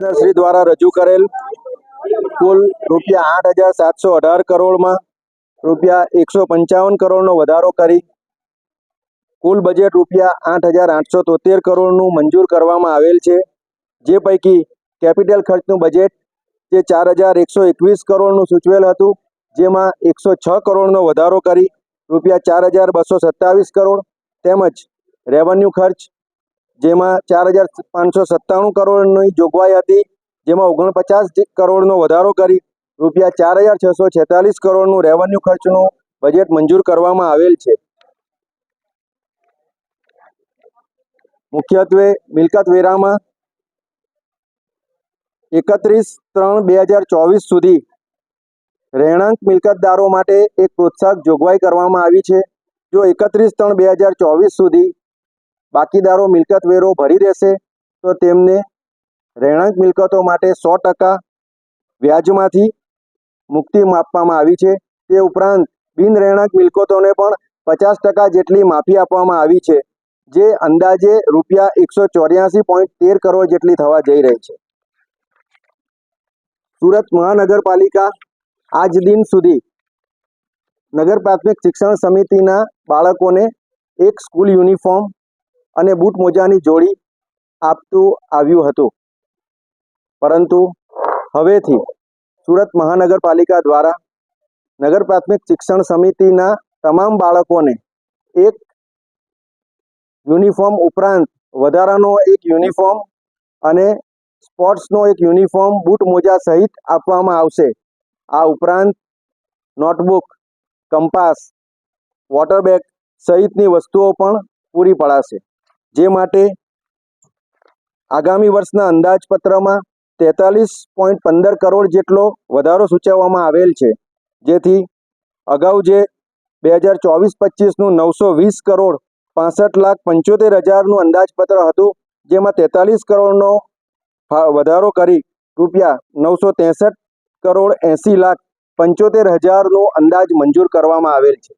શ્રી દ્વારા રજૂ કરેલ કુલ રૂપિયા આઠ હજાર સાતસો અઢાર કરોડમાં રૂપિયા એકસો પંચાવન કરોડનો વધારો કરી. કુલ બજેટ રૂપિયા આઠ હજાર આઠસો તોતેર કરોડનું મંજૂર કરવામાં આવેલ છે. જે પૈકી કેપિટલ ખર્ચનું બજેટ જે ચાર હજાર એકસો એકવીસ કરોડનું સૂચવેલ હતું, જેમાં એકસો છ કરોડનો વધારો કરી, રૂપિયા ચાર હજાર બસો સત્તાવીસ કરોડ તેમજ રેવન્યુ ખર્ચ જેમાં ચાર હજાર પાંચસો સત્તાણું કરોડની જોગવાઈ હતી, જેમાં ઓગણપચાસ કરોડનો વધારો કરી, રૂપિયા ચાર હજાર છસો છેતાલીસ કરોડનું રેવન્યુ ખર્ચનું બજેટ મંજૂર કરવામાં આવેલ છે. મુખ્યત્વે મિલકત વેરામાં એકત્રીસ ત્રણ બે હજાર ચોવીસ સુધી રહેણાંક મિલકતદારો માટે એક પ્રોત્સાહક જોગવાઈ કરવામાં આવી છે. જો એકત્રીસ ત્રણ બે હજાર ચોવીસ સુધી બાકીદારો મિલકત વેરો ભરી દેશે તો તેમને રહેણાંક મિલકતો માટે સો ટકા વ્યાજમાંથી મુક્તિ આપવામાં આવી છે. તે ઉપરાંત બિન રહેણાંક મિલકતોને પણ પચાસ ટકા જેટલી માફી આપવામાં આવી છે, જે અંદાજે રૂપિયા એકસો ચોર્યાસી પોઈન્ટ તેર કરોડ જેટલી થવા જઈ રહી છે. સુરત મહાનગરપાલિકા આજ દિન સુધી નગર પ્રાથમિક શિક્ષણ સમિતિના બાળકોને એક સ્કૂલ યુનિફોર્મ અને બૂટ મોજાની જોડી આપતું આવ્યું હતું. પરંતુ હવેથી સુરત મહાનગરપાલિકા દ્વારા નગર પ્રાથમિક શિક્ષણ સમિતિના તમામ બાળકોને એક યુનિફોર્મ ઉપરાંત વધારાનો એક યુનિફોર્મ અને સ્પોર્ટ્સનો એક યુનિફોર્મ બૂટ મોજા સહિત આપવામાં આવશે. આ ઉપરાંત નોટબુક, કંપાસ, વોટર બેગ સહિતની વસ્તુઓ પણ પૂરી પડાશે. જે માટે આગામી વર્ષના અંદાજપત્રમાં તેતાલીસ પોઈન્ટ પંદર કરોડ જેટલો વધારો સૂચવવામાં આવેલ છે. જેથી અગાઉ જે બે હજાર ચોવીસ પચીસનું નવસો વીસ કરોડ પાસઠ લાખ પંચોતેર હજારનું અંદાજપત્ર હતું, જેમાં તેતાલીસ કરોડનો વધારો કરી રૂપિયા નવસો ત્રેસઠ કરોડ એંસી લાખ પંચોતેર હજારનો અંદાજ મંજૂર કરવામાં આવેલ છે.